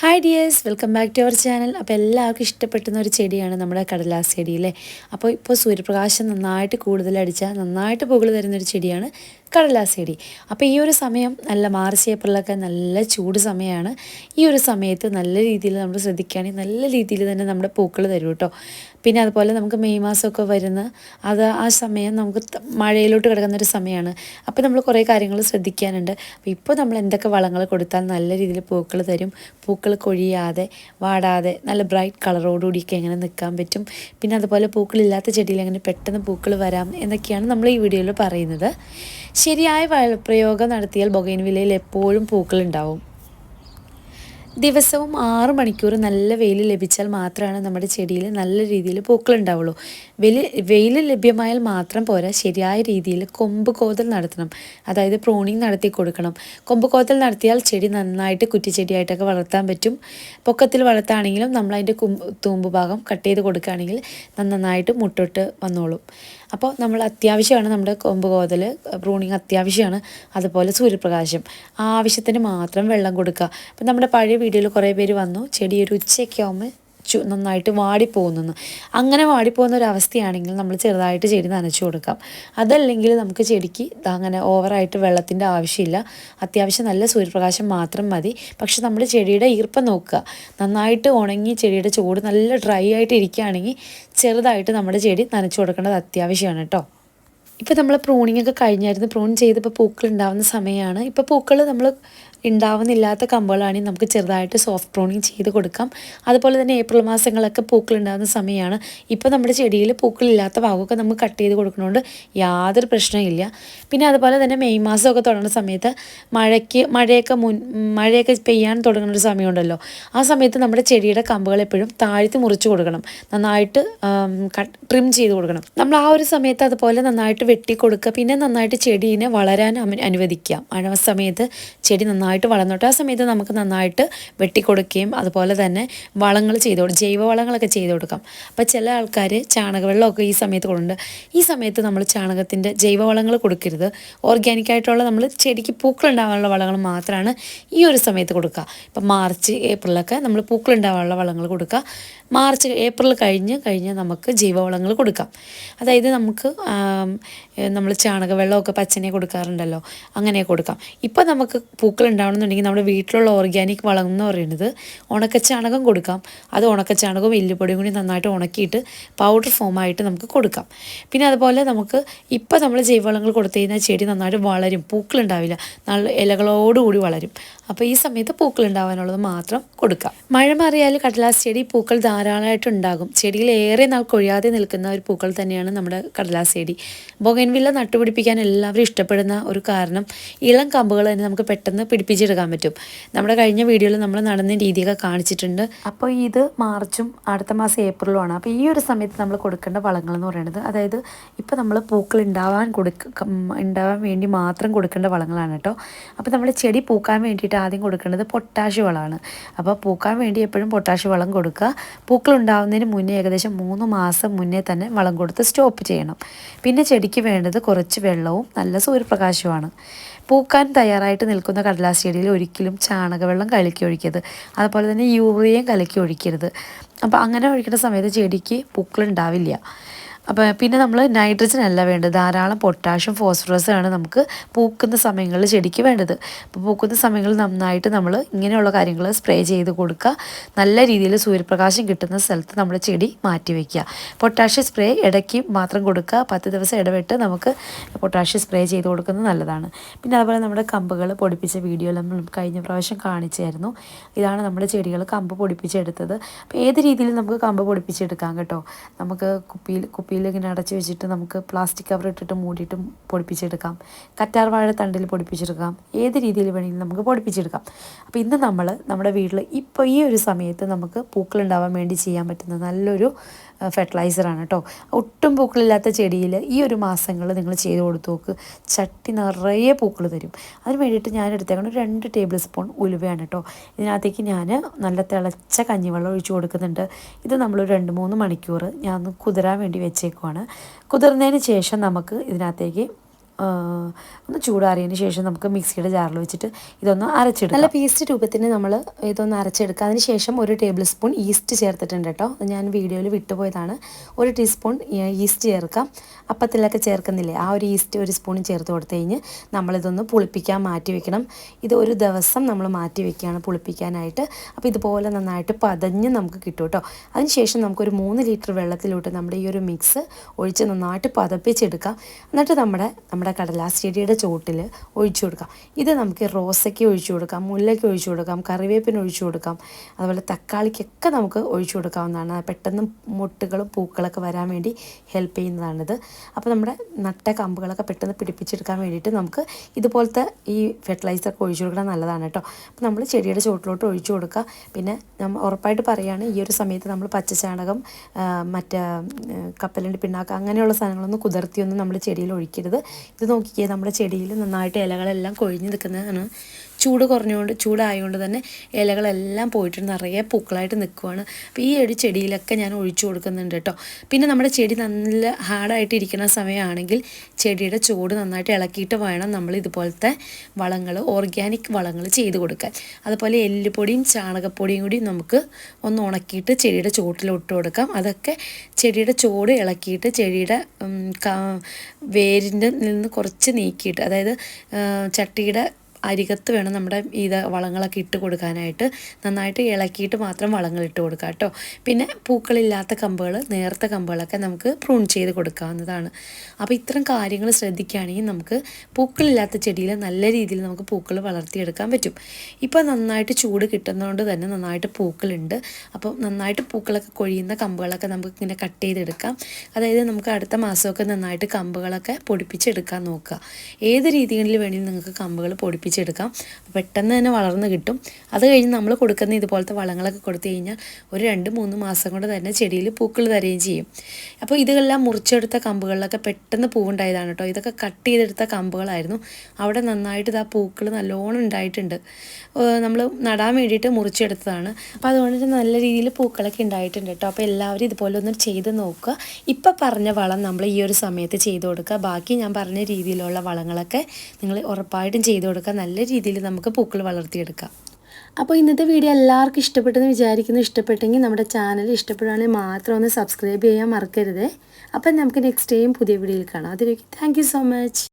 Hi dears welcome back to our channel അപ്പോൾ എല്ലാവർക്കും ഇഷ്ടപ്പെട്ടുന്ന ഒരു ചെടിയാണ് നമ്മുടെ കടലാസ് ചെടിയിലെ അപ്പോൾ ഇപ്പോൾ സൂര്യപ്രകാശം നന്നായിട്ട് കൂടുതലടിച്ചാൽ നന്നായിട്ട് പുകൾ തരുന്നൊരു ചെടിയാണ് കടലാസ് ചെടി. അപ്പോൾ ഈ ഒരു സമയം നല്ല മാർച്ച് ഏപ്രിലൊക്കെ നല്ല ചൂട് സമയമാണ് ഈ ഒരു സമയത്ത് നല്ല രീതിയിൽ നമ്മൾ ശ്രദ്ധിക്കുകയാണെങ്കിൽ നല്ല രീതിയിൽ തന്നെ നമ്മുടെ പൂക്കൾ തരും കേട്ടോ. പിന്നെ അതുപോലെ നമുക്ക് മെയ് മാസമൊക്കെ വരുന്ന അത് ആ സമയം നമുക്ക് മഴയിലോട്ട് കിടക്കുന്ന ഒരു സമയമാണ് അപ്പോൾ നമ്മൾ കുറേ കാര്യങ്ങൾ ശ്രദ്ധിക്കാനുണ്ട്. അപ്പോൾ ഇപ്പോൾ നമ്മൾ എന്തൊക്കെ വളങ്ങൾ കൊടുത്താൽ നല്ല രീതിയിൽ പൂക്കൾ തരും. പൂക്കൾ കൊഴിയാതെ വാടാതെ നല്ല ബ്രൈറ്റ് കളറോടുകൂടിയൊക്കെ എങ്ങനെ നിൽക്കാൻ പറ്റും. പിന്നെ അതുപോലെ പൂക്കളില്ലാത്ത ചെടിയിൽ എങ്ങനെ പെട്ടെന്ന് പൂക്കൾ വരാം എന്നൊക്കെയാണ് നമ്മൾ ഈ വീഡിയോയിൽ പറയുന്നത്. ശരിയായ വളപ്രയോഗം നടത്തിയാൽ ബൊഗൈൻവില്ലയിൽ എപ്പോഴും പൂക്കളുണ്ടാവും ദിവസവും ആറ് മണിക്കൂർ നല്ല വെയിൽ ലഭിച്ചാൽ മാത്രമാണ് നമ്മുടെ ചെടിയിൽ നല്ല രീതിയിൽ പൂക്കളുണ്ടാവുള്ളൂ വെയിൽ വെയിൽ ലഭ്യമായാൽ മാത്രം പോരാ ശരിയായ രീതിയിൽ കൊമ്പ് കോതൽ നടത്തണം. അതായത് പ്രൂണിങ് നടത്തി കൊടുക്കണം. കൊമ്പ് കോതൽ നടത്തിയാൽ ചെടി നന്നായിട്ട് കുറ്റിച്ചെടിയായിട്ടൊക്കെ വളർത്താൻ പറ്റും. പൊക്കത്തിൽ വളർത്താണെങ്കിലും നമ്മൾ അതിന്റെ തൂമ്പ് ഭാഗം കട്ട് ചെയ്ത് കൊടുക്കുകയാണെങ്കിൽ നന്നായിട്ട് മുട്ടോട്ട് വന്നോളും. അപ്പോൾ നമ്മൾ അത്യാവശ്യമാണ് നമ്മുടെ കൊമ്പ് കോതൽ പ്രൂണിങ് അത്യാവശ്യമാണ്. അതുപോലെ സൂര്യപ്രകാശം. ആവശ്യത്തിന് മാത്രം വെള്ളം കൊടുക്കുക. അപ്പം നമ്മുടെ പഴയ വീഡിയോയിൽ കുറേ പേര് വന്നു. ചെടി ഒരു ഉച്ചയൊക്കെ ആകുമ്പോൾ ചു നന്നായിട്ട് വാടിപ്പോകുന്നു. അങ്ങനെ വാടിപ്പോകുന്ന ഒരു അവസ്ഥയാണെങ്കിൽ നമ്മൾ ചെറുതായിട്ട് ചെടി നനച്ചു കൊടുക്കാം. അതല്ലെങ്കിൽ നമുക്ക് ചെടിക്ക് അങ്ങനെ ഓവറായിട്ട് വെള്ളത്തിന്റെ ആവശ്യമില്ല. അത്യാവശ്യം നല്ല സൂര്യപ്രകാശം മാത്രം മതി. പക്ഷെ നമ്മൾ ചെടിയുടെ ഈർപ്പം നോക്കുക. നന്നായിട്ട് ഉണങ്ങി ചെടിയുടെ ചൂട് നല്ല ഡ്രൈ ആയിട്ട് ഇരിക്കുകയാണെങ്കിൽ ചെറുതായിട്ട് നമ്മുടെ ചെടി നനച്ചു കൊടുക്കേണ്ടത് അത്യാവശ്യമാണ് കേട്ടോ. ഇപ്പോൾ നമ്മൾ പ്രൂണിംഗ് ഒക്കെ കഴിഞ്ഞായിരുന്നു. പ്രൂൺ ചെയ്തപ്പോൾ പൂക്കൾ ഉണ്ടാവുന്ന സമയമാണ് ഇപ്പോൾ പൂക്കൾ നമ്മൾ ഉണ്ടാവുന്നില്ലാത്ത കമ്പുകളാണെങ്കിൽ നമുക്ക് ചെറുതായിട്ട് സോഫ്റ്റ് പ്രൂണിങ് ചെയ്ത് കൊടുക്കാം. അതുപോലെ തന്നെ ഏപ്രിൽ മാസങ്ങളൊക്കെ പൂക്കൾ ഉണ്ടാകുന്ന സമയമാണ് ഇപ്പോൾ നമ്മുടെ ചെടിയിൽ പൂക്കളില്ലാത്ത ഭാഗമൊക്കെ നമുക്ക് കട്ട് ചെയ്ത് കൊടുക്കുന്നതുകൊണ്ട് യാതൊരു പ്രശ്നമില്ല പിന്നെ അതുപോലെ തന്നെ മെയ് മാസമൊക്കെ തുടങ്ങുന്ന സമയത്ത് മഴയ്ക്ക് മഴയൊക്കെ മുൻ മഴയൊക്കെ പെയ്യാൻ തുടങ്ങുന്ന ഒരു സമയമുണ്ടല്ലോ. ആ സമയത്ത് നമ്മുടെ ചെടിയുടെ കമ്പുകൾ എപ്പോഴും താഴ്ത്തി മുറിച്ച് കൊടുക്കണം. നന്നായിട്ട് ട്രിം ചെയ്ത് കൊടുക്കണം. നമ്മൾ ആ ഒരു സമയത്ത് അതുപോലെ നന്നായിട്ട് വെട്ടി കൊടുക്കുക പിന്നെ നന്നായിട്ട് ചെടീനെ വളരാൻ അനു- അനുവദിക്കുക മഴ സമയത്ത് ചെടി നന്നായിട്ട് വളർന്നോട്ടെ. ആ സമയത്ത് നമുക്ക് നന്നായിട്ട് വെട്ടിക്കൊടുക്കുകയും അതുപോലെ തന്നെ വളങ്ങൾ ചെയ്ത് കൊടുക്കും ജൈവ വളങ്ങളൊക്കെ ചെയ്ത് കൊടുക്കാം. അപ്പോൾ ചില ആൾക്കാർ ചാണകവെള്ളമൊക്കെ ഈ സമയത്ത് കൊടുക്കുന്നുണ്ട് ഈ സമയത്ത് നമ്മൾ ചാണകത്തിന്റെ ജൈവ വളങ്ങൾ കൊടുക്കരുത് ഓർഗാനിക്കായിട്ടുള്ള നമ്മൾ ചെടിക്ക് പൂക്കളുണ്ടാവാനുള്ള വളങ്ങൾ മാത്രമാണ് ഈ ഒരു സമയത്ത് കൊടുക്കുക. ഇപ്പം മാർച്ച് ഏപ്രിലൊക്കെ നമ്മൾ പൂക്കളുണ്ടാവാനുള്ള വളങ്ങൾ കൊടുക്കുക. മാർച്ച് ഏപ്രിൽ കഴിഞ്ഞ് കഴിഞ്ഞ് നമുക്ക് ജൈവവളങ്ങൾ കൊടുക്കാം. അതായത് നമുക്ക് നമ്മൾ ചാണകവെള്ളമൊക്കെ പച്ചനെ കൊടുക്കാറുണ്ടല്ലോ അങ്ങനെ കൊടുക്കാം. ഇപ്പോൾ നമുക്ക് പൂക്കൾ ഉണ്ടാവണമെന്നുണ്ടെങ്കിൽ നമ്മുടെ വീട്ടിലുള്ള ഓർഗാനിക് വളം എന്ന് പറയുന്നത് ഉണക്കച്ചാണകം കൊടുക്കാം. അത് ഉണക്കച്ചാണകവും എല്ലുപൊടിയും കൂടി നന്നായിട്ട് ഉണക്കിയിട്ട് പൗഡർ ഫോമായിട്ട് നമുക്ക് കൊടുക്കാം. പിന്നെ അതുപോലെ നമുക്ക് ഇപ്പം നമ്മൾ ജൈവവളങ്ങൾ കൊടുത്തു കഴിഞ്ഞാൽ ചെടി നന്നായിട്ട് വളരും. പൂക്കൾ ഉണ്ടാവില്ല നല്ല ഇലകളോടുകൂടി വളരും. അപ്പോൾ ഈ സമയത്ത് പൂക്കൾ ഉണ്ടാവാനുള്ളത് മാത്രം കൊടുക്കാം. മഴ മാറിയാൽ കടലാസ് ചെടി പൂക്കൾ ധാരാളമായിട്ട് ഉണ്ടാകും. ചെടിയിൽ ഏറെ നാൾ കൊഴിയാതെ നിൽക്കുന്ന ഒരു പൂക്കൾ തന്നെയാണ് നമ്മുടെ കടലാസ് ചെടി. ബൊഗൻവില്ല നട്ടുപിടിപ്പിക്കാൻ എല്ലാവരും ഇഷ്ടപ്പെടുന്ന ഒരു കാരണം ഇളം കമ്പുകൾ തന്നെ നമുക്ക് പെട്ടെന്ന് പിടിപ്പിച്ചെടുക്കാൻ പറ്റും. നമ്മുടെ കഴിഞ്ഞ വീഡിയോയിൽ നമ്മൾ നടന്ന രീതിയൊക്കെ കാണിച്ചിട്ടുണ്ട്. അപ്പോൾ ഇത് മാർച്ചും അടുത്ത മാസം ഏപ്രിലുമാണ്. അപ്പോൾ ഈ ഒരു സമയത്ത് നമ്മൾ കൊടുക്കേണ്ട വളങ്ങൾ എന്ന് പറയുന്നത് അതായത് ഇപ്പോൾ നമ്മൾ പൂക്കൾ ഉണ്ടാവാൻ കൊടുക്ക ഉണ്ടാവാൻ വേണ്ടി മാത്രം കൊടുക്കേണ്ട വളങ്ങളാണ് കേട്ടോ. അപ്പോൾ നമ്മൾ ചെടി പൂക്കാൻ വേണ്ടിയിട്ട് ആദ്യം കൊടുക്കേണ്ടത് പൊട്ടാഷ് വളമാണ്. അപ്പോൾ പൂക്കാൻ വേണ്ടി എപ്പോഴും പൊട്ടാഷ് വളം കൊടുക്കുക. പൂക്കൾ ഉണ്ടാവുന്നതിന് മുന്നേ ഏകദേശം മൂന്ന് മാസം മുന്നേ തന്നെ വളം കൊടുത്ത് സ്റ്റോപ്പ് ചെയ്യണം. പിന്നെ ചെടിക്ക് വേണ്ടത് കുറച്ച് വെള്ളവും നല്ല സൂര്യപ്രകാശവുമാണ്. പൂക്കാൻ തയ്യാറായിട്ട് നിൽക്കുന്ന കടലാസ് ചെടിയിൽ ഒരിക്കലും ചാണകവെള്ളം കലക്കി ഒഴിക്കരുത്. അതുപോലെ തന്നെ യൂറിയയും കലക്കി ഒഴിക്കരുത്. അപ്പോൾ അങ്ങനെ ഒഴിക്കുന്ന സമയത്ത് ചെടിക്ക് പൂക്കളുണ്ടാവില്ല അപ്പോൾ പിന്നെ നമ്മൾ നൈട്രജൻ അല്ല വേണ്ടത്. ധാരാളം പൊട്ടാഷ്യം ആണ് നമുക്ക് പൂക്കുന്ന സമയങ്ങളിൽ ചെടിക്ക് വേണ്ടത്. അപ്പോൾ പൂക്കുന്ന സമയങ്ങളിൽ നന്നായിട്ട് നമ്മൾ ഇങ്ങനെയുള്ള കാര്യങ്ങൾ സ്പ്രേ ചെയ്ത് കൊടുക്കുക. നല്ല രീതിയിൽ സൂര്യപ്രകാശം കിട്ടുന്ന സ്ഥലത്ത് നമ്മൾ ചെടി മാറ്റി വയ്ക്കുക പൊട്ടാഷ്യം സ്പ്രേ ഇടയ്ക്ക് മാത്രം കൊടുക്കുക. പത്ത് ദിവസം ഇടവിട്ട് നമുക്ക് പൊട്ടാഷ്യം സ്പ്രേ ചെയ്ത് കൊടുക്കുന്നത് നല്ലതാണ്. പിന്നെ അതുപോലെ നമ്മുടെ കമ്പുകൾ പൊടിപ്പിച്ച വീഡിയോ നമ്മൾ കഴിഞ്ഞ പ്രാവശ്യം കാണിച്ചായിരുന്നു. ഇതാണ് നമ്മുടെ ചെടികൾ കമ്പ് പൊടിപ്പിച്ചെടുത്തത്. അപ്പോൾ ഏത് രീതിയിൽ നമുക്ക് കമ്പ് പൊടിപ്പിച്ചെടുക്കാം കേട്ടോ. നമുക്ക് കുപ്പിയിൽ കുപ്പിയിൽ ഇങ്ങനെ അടച്ചു വെച്ചിട്ട് നമുക്ക് പ്ലാസ്റ്റിക് കവർ ഇട്ടിട്ട് മൂടിയിട്ട് പൊടിപ്പിച്ചെടുക്കാം. കറ്റാർ വാഴ തണ്ടിൽ പൊടിപ്പിച്ചെടുക്കാം. ഏത് രീതിയിൽ വേണമെങ്കിലും നമുക്ക് പൊടിപ്പിച്ചെടുക്കാം. അപ്പോൾ ഇന്ന് നമ്മൾ നമ്മുടെ വീട്ടിൽ ഇപ്പോൾ ഈ ഒരു സമയത്ത് നമുക്ക് പൂക്കൾ ഉണ്ടാവാൻ വേണ്ടി ചെയ്യാൻ പറ്റുന്ന നല്ലൊരു ഫെർട്ടിലൈസറാണ് കേട്ടോ ഒട്ടും പൂക്കളില്ലാത്ത ചെടിയിൽ ഈ ഒരു മാസങ്ങൾ നിങ്ങൾ ചെയ്ത് കൊടുത്തു നോക്ക്. ചട്ടി നിറയെ പൂക്കൾ തരും. അതിന് വേണ്ടിയിട്ട് ഞാൻ എടുത്തേക്കണം രണ്ട് ടേബിൾ സ്പൂൺ ഉലുവയാണ് കേട്ടോ ഇതിനകത്തേക്ക് ഞാൻ നല്ല തിളച്ച കഞ്ഞിവെള്ളം ഒഴിച്ചു കൊടുക്കുന്നുണ്ട്. ഇത് നമ്മൾ രണ്ട് മൂന്ന് മണിക്കൂർ ഞാൻ കുതിരാൻ വേണ്ടി വെച്ചേക്കുവാണ് കുതിർന്നതിന് ശേഷം നമുക്ക് ഇതിനകത്തേക്ക് ഒന്ന് ചൂടാറിയതിന് ശേഷം നമുക്ക് മിക്സിയുടെ ജാറിൽ വെച്ചിട്ട് ഇതൊന്ന് അരച്ചെടുക്കാം. നല്ല പേസ്റ്റ് രൂപത്തിന് നമ്മൾ ഇതൊന്ന് അരച്ചെടുക്കുക അതിന് ശേഷം ഒരു ടേബിൾ സ്പൂൺ ഈസ്റ്റ് ചേർത്തിട്ടുണ്ട് കേട്ടോ. ഞാൻ വീഡിയോയിൽ വിട്ടുപോയതാണ്. ഒരു ടീസ്പൂൺ ഈസ്റ്റ് ചേർക്കാം. അപ്പത്തിലൊക്കെ ചേർക്കുന്നില്ലേ? ആ ഒരു ഈസ്റ്റ് ഒരു സ്പൂൺ ചേർത്ത് കൊടുത്തു കഴിഞ്ഞ് നമ്മളിതൊന്ന് പുളിപ്പിക്കാൻ മാറ്റി വെക്കണം. ഇത് ഒരു ദിവസം നമ്മൾ മാറ്റി വെക്കുകയാണ് പുളിപ്പിക്കാനായിട്ട്. അപ്പോൾ ഇതുപോലെ നന്നായിട്ട് പതഞ്ഞ് നമുക്ക് കിട്ടും കേട്ടോ. അതിനുശേഷം നമുക്കൊരു മൂന്ന് ലിറ്റർ വെള്ളത്തിലോട്ട് നമ്മുടെ ഈ ഒരു മിക്സ് ഒഴിച്ച് നന്നായിട്ട് പതപ്പിച്ചെടുക്കാം. എന്നിട്ട് നമ്മുടെ നമ്മുടെ കടലാസ് ചെടിയുടെ ചോട്ടിൽ ഒഴിച്ചു കൊടുക്കാം. ഇത് നമുക്ക് റോസയ്ക്ക് ഒഴിച്ചു കൊടുക്കാം മുല്ലയ്ക്ക് ഒഴിച്ചു കൊടുക്കാം കറിവേപ്പിന് ഒഴിച്ചു കൊടുക്കാം അതുപോലെ തക്കാളിക്കൊക്കെ നമുക്ക് ഒഴിച്ചു കൊടുക്കാവുന്നതാണ്. പെട്ടെന്ന് മുട്ടുകളും പൂക്കളൊക്കെ വരാൻ വേണ്ടി ഹെൽപ്പ് ചെയ്യുന്നതാണിത്. അപ്പോൾ നമ്മുടെ നട്ട കമ്പുകളൊക്കെ പെട്ടെന്ന് പിടിപ്പിച്ചെടുക്കാൻ വേണ്ടിയിട്ട് നമുക്ക് ഇതുപോലത്തെ ഈ ഫെർട്ടിലൈസറൊക്കെ ഒഴിച്ചു കൊടുക്കണം നല്ലതാണ് കേട്ടോ. അപ്പോൾ നമ്മൾ ചെടിയുടെ ചോട്ടിലോട്ട് ഒഴിച്ചു കൊടുക്കുക. പിന്നെ നമ്മൾ ഉറപ്പായിട്ട് പറയുകയാണ് ഈ ഒരു സമയത്ത് നമ്മൾ പച്ചചാണകം മറ്റേ കപ്പലിന്റെ പിണ്ണാക്ക് അങ്ങനെയുള്ള സാധനങ്ങളൊന്നും കുതിർത്തിയൊന്നും നമ്മൾ ചെടിയിൽ ഒഴിക്കരുത്. ഇത് നോക്കിക്കേ നമ്മുടെ ചെടിയിൽ നന്നായിട്ട് ഇലകളെല്ലാം കൊഴിഞ്ഞ് നിൽക്കുന്നതാണ്. ചൂട് കുറഞ്ഞുകൊണ്ട് ചൂടായതുകൊണ്ട് തന്നെ ഇലകളെല്ലാം പോയിട്ട് നിറയെ പൂക്കളായിട്ട് നിൽക്കുവാണ്. അപ്പോൾ ഈ ഒരു ചെടിയിലൊക്കെ ഞാൻ ഒഴിച്ചു കൊടുക്കുന്നുണ്ട് കേട്ടോ. പിന്നെ നമ്മുടെ ചെടി നല്ല ഹാർഡായിട്ട് ഇരിക്കുന്ന സമയമാണെങ്കിൽ ചെടിയുടെ ചൂട് നന്നായിട്ട് ഇളക്കിയിട്ട് വേണം നമ്മൾ ഇതുപോലത്തെ വളങ്ങൾ ഓർഗാനിക് വളങ്ങൾ ചെയ്ത് കൊടുക്കാൻ. അതുപോലെ എല്ലുപൊടിയും ചാണകപ്പൊടിയും കൂടി നമുക്ക് ഒന്ന് ഉണക്കിയിട്ട് ചെടിയുടെ ചുവട്ടിലിട്ട് കൊടുക്കാം. അതൊക്കെ ചെടിയുടെ ചൂട് ഇളക്കിയിട്ട് ചെടിയുടെ വേരിന്റെ നിന്ന് കുറച്ച് നീക്കിയിട്ട് അതായത് ചട്ടിയുടെ അരികത്ത് വേണം നമ്മുടെ ഇത് വളങ്ങളൊക്കെ ഇട്ട് കൊടുക്കാനായിട്ട്. നന്നായിട്ട് ഇളക്കിയിട്ട് മാത്രം വളങ്ങൾ ഇട്ട് കൊടുക്കുക കേട്ടോ പിന്നെ പൂക്കളില്ലാത്ത കമ്പുകൾ നേർത്ത കമ്പുകളൊക്കെ നമുക്ക് പ്രൂൺ ചെയ്ത് കൊടുക്കാവുന്നതാണ്. അപ്പോൾ ഇത്തരം കാര്യങ്ങൾ ശ്രദ്ധിക്കുകയാണെങ്കിൽ നമുക്ക് പൂക്കളില്ലാത്ത ചെടിയിൽ നല്ല രീതിയിൽ നമുക്ക് പൂക്കൾ വളർത്തിയെടുക്കാൻ പറ്റും. ഇപ്പോൾ നന്നായിട്ട് ചൂട് കിട്ടുന്നതുകൊണ്ട് തന്നെ നന്നായിട്ട് പൂക്കളുണ്ട്. അപ്പോൾ നന്നായിട്ട് പൂക്കളൊക്കെ കൊഴിയുന്ന കമ്പുകളൊക്കെ നമുക്ക് ഇങ്ങനെ കട്ട് ചെയ്തെടുക്കാം. അതായത് നമുക്ക് അടുത്ത മാസമൊക്കെ നന്നായിട്ട് കമ്പുകളൊക്കെ പൊടിപ്പിച്ചെടുക്കാൻ നോക്കുക. ഏത് രീതികളിൽ വേണമെങ്കിലും നിങ്ങൾക്ക് കമ്പുകൾ പൊടിപ്പിച്ചെടുക്കാം. പെട്ടെന്ന് തന്നെ വളർന്ന് കിട്ടും. അത് കഴിഞ്ഞ് നമ്മൾ കൊടുക്കുന്ന ഇതുപോലത്തെ വളങ്ങളൊക്കെ കൊടുത്തു കഴിഞ്ഞാൽ ഒരു രണ്ട് മൂന്ന് മാസം കൊണ്ട് തന്നെ ചെടിയിൽ പൂക്കൾ തരുകയും ചെയ്യും. അപ്പോൾ ഇതെല്ലാം മുറിച്ചെടുത്ത കമ്പുകളിലൊക്കെ പെട്ടെന്ന് പൂവുണ്ടായതാണ് കേട്ടോ. ഇതൊക്കെ കട്ട് ചെയ്തെടുത്ത കമ്പുകളായിരുന്നു. അവിടെ നന്നായിട്ട് ഇതാ പൂക്കൾ നല്ലോണം ഉണ്ടായിട്ടുണ്ട്. നമ്മൾ നടാൻ വേണ്ടിയിട്ട് മുറിച്ചെടുത്തതാണ്. അപ്പോൾ അതുകൊണ്ട് നല്ല രീതിയിൽ പൂക്കളൊക്കെ ഉണ്ടായിട്ടുണ്ട് കേട്ടോ. അപ്പോൾ എല്ലാവരും ഇതുപോലെ ഒന്ന് ചെയ്ത് നോക്കുക. ഇപ്പം പറഞ്ഞ വളം നമ്മൾ ഈ ഒരു സമയത്ത് ചെയ്ത് കൊടുക്കുക. ബാക്കി ഞാൻ പറഞ്ഞ രീതിയിലുള്ള വളങ്ങളൊക്കെ നിങ്ങൾ ഉറപ്പായിട്ടും ചെയ്ത് കൊടുക്കുക. നല്ല രീതിയിൽ നമുക്ക് പൂക്കൾ വളർത്തിയെടുക്കാം. അപ്പോൾ ഇന്നത്തെ വീഡിയോ എല്ലാവർക്കും ഇഷ്ടപ്പെട്ടെന്ന് വിചാരിക്കുന്നു. ഇഷ്ടപ്പെട്ടെങ്കിൽ നമ്മുടെ ചാനൽ ഇഷ്ടപ്പെടുകയാണെങ്കിൽ മാത്രം ഒന്ന് സബ്സ്ക്രൈബ് ചെയ്യാൻ മറക്കരുത്. അപ്പം നമുക്ക് നെക്സ്റ്റ് ടൈം പുതിയ വീഡിയോയിൽ കാണാം. അതിലേക്ക് താങ്ക് സോ മച്ച്